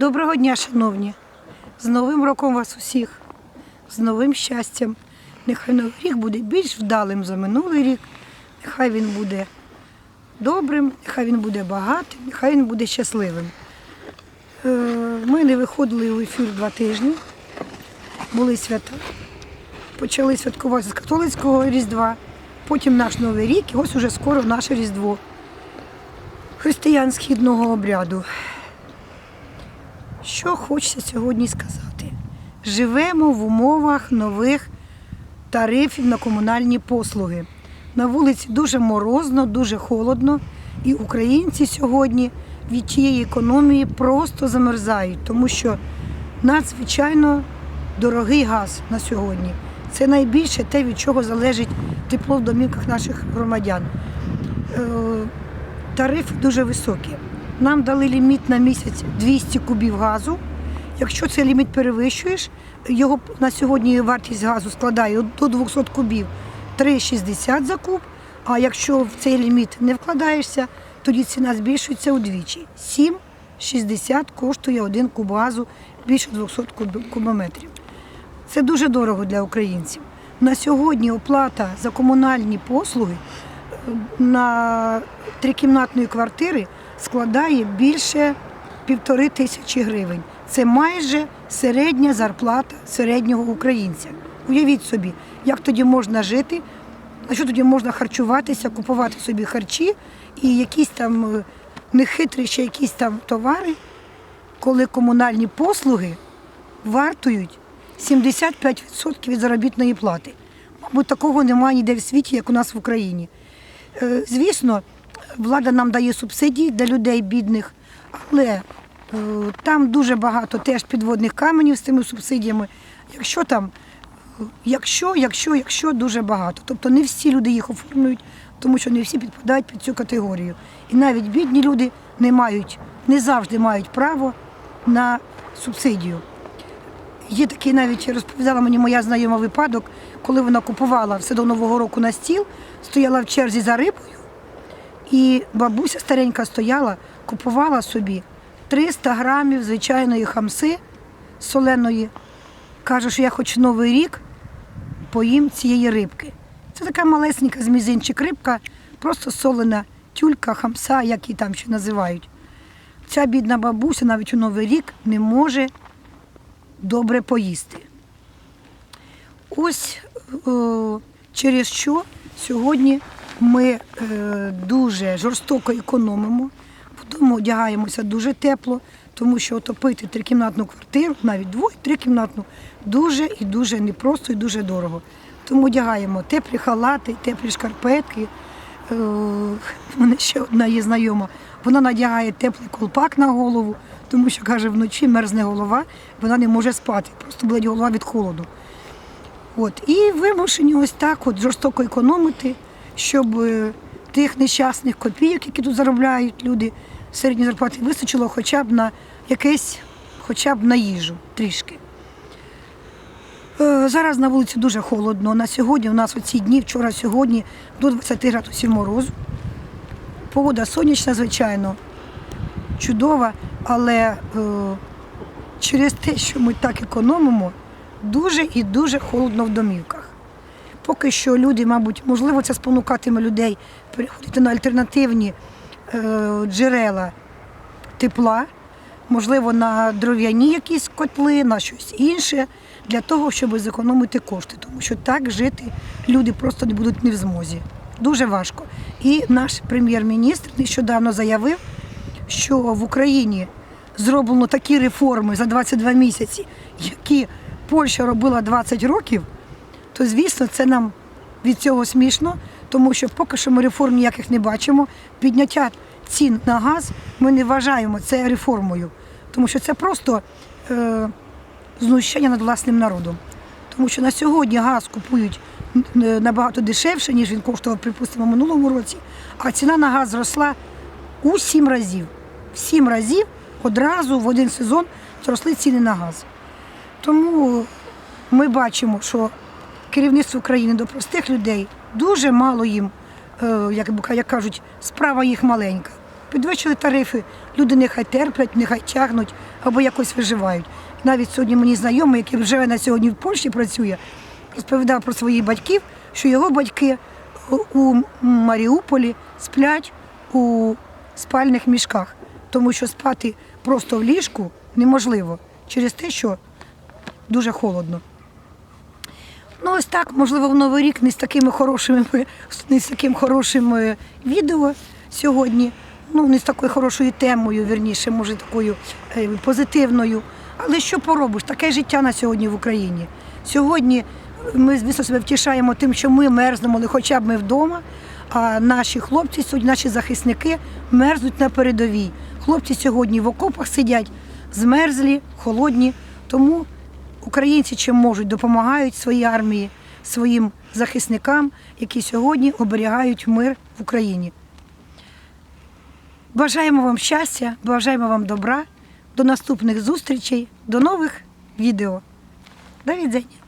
Доброго дня, шановні! З Новим роком вас усіх, з новим щастям. Нехай новий рік буде більш вдалим за минулий рік. Нехай він буде добрим, нехай він буде багатим, нехай він буде щасливим. Е, Ми не виходили у ефір два тижні, були свята. Почали святкувати з католицького Різдва, потім наш Новий рік, і ось уже скоро наше Різдво. Християн східного обряду. Що хочеться сьогодні сказати? Живемо в умовах нових тарифів на комунальні послуги. На вулиці дуже морозно, дуже холодно, і українці сьогодні від тієї економії просто замерзають, тому що надзвичайно дорогий газ на сьогодні. Це найбільше те, від чого залежить тепло в домівках наших громадян. Е, тарифи дуже високі. Нам дали ліміт на місяць 200 кубів газу. Якщо цей ліміт перевищуєш, його на сьогодні вартість газу складає до 200 кубів 3,60 за куб. А якщо в цей ліміт не вкладаєшся, тоді ціна збільшується удвічі. 7,60 коштує один куб газу більше 200 кубометрів. Це дуже дорого для українців. На сьогодні оплата за комунальні послуги е, на трикімнатної квартири складає більше півтори тисячі гривень. Це майже середня зарплата середнього українця. Уявіть собі, як тоді можна жити, на що тоді можна харчуватися, купувати собі харчі і якісь там е, нехитрі ще якісь там товари, коли комунальні послуги вартують 75% від заробітної плати. Мабуть, такого немає ніде в світі, як у нас в Україні. Е, Звісно, влада нам дає субсидії для людей бідних, але е, там дуже багато теж підводних каменів з цими субсидіями. Якщо там, е, якщо, якщо, якщо дуже багато. Тобто не всі люди їх оформлюють, тому що не всі підпадають під цю категорію. І навіть бідні люди не мають, не завжди мають право на субсидію. Є такий навіть розповідала мені моя знайома випадок, коли вона купувала все до Нового року на стіл, стояла в черзі за рибою, і бабуся старенька стояла, купувала собі 300 грамів звичайної хамси соленої. Каже, що я хоч новий рік поїм цієї рибки. Це така малесенька з мізинчик рибка, просто солена тюлька, хамса, як її там ще називають. Ця бідна бабуся навіть у Новий рік не може добре поїсти. Ось е, через що сьогодні ми е, дуже жорстоко економимо, вдома одягаємося дуже тепло, тому що отопити трикімнатну квартиру, навіть двоє, трикімнатну, дуже і дуже непросто і дуже дорого. Тому одягаємо теплі халати, теплі шкарпетки. Е, У мене ще одна є знайома. Вона надягає теплий колпак на голову, тому що каже, вночі мерзне голова, вона не може спати, просто болить голова від холоду. От. І вимушені ось так от жорстоко економити, щоб е, тих нещасних копійок, які тут заробляють люди середні зарплати, вистачило хоча б на якесь, хоча б на їжу трішки. Е, Зараз на вулиці дуже холодно. На сьогодні у нас оці дні, вчора, сьогодні, до 20 градусів морозу. Погода сонячна, звичайно, чудова, але е, через те, що ми так економимо, дуже і дуже холодно в домівках. Поки що люди, мабуть, можливо, це спонукатиме людей переходити на альтернативні е, джерела тепла, можливо, на дров'яні якісь котли, на щось інше, для того, щоб зекономити кошти. Тому що так жити люди просто не будуть не в змозі. Дуже важко. І наш прем'єр-міністр нещодавно заявив, що в Україні зроблено такі реформи за 22 місяці, які Польща робила 20 років, то звісно це нам від цього смішно, тому що поки що ми реформ ніяких не бачимо. Підняття цін на газ ми не вважаємо це реформою, тому що це просто е, знущання над власним народом. Тому що на сьогодні газ купують е, набагато дешевше, ніж він коштував, припустимо, минулому році, а ціна на газ зросла у сім разів. В сім разів одразу в один сезон зросли ціни на газ. Тому ми бачимо, що керівництво країни до простих людей дуже мало їм, е, як, кажуть, справа їх маленька. Підвищили тарифи. Люди нехай терплять, нехай тягнуть або якось виживають. Навіть сьогодні мені знайомий, який вже на сьогодні в Польщі працює, розповідав про своїх батьків, що його батьки у Маріуполі сплять у спальних мішках, тому що спати просто в ліжку неможливо через те, що дуже холодно. Ну, ось так, можливо, в Новий рік не з такими хорошими, не з таким хорошим е, відео сьогодні. Ну, не з такою хорошою темою, вірніше, може, такою е, позитивною. Але що поробиш? Таке життя на сьогодні в Україні. Сьогодні ми, звісно, себе втішаємо тим, що ми мерзнемо, але хоча б ми вдома. А наші хлопці, сьогодні, наші захисники мерзнуть на передовій. Хлопці сьогодні в окопах сидять, змерзлі, холодні. Тому українці чим можуть допомагають своїй армії, своїм захисникам, які сьогодні оберігають мир в Україні. Бажаємо вам щастя, бажаємо вам добра. До наступних зустрічей, до нових відео. До відзення.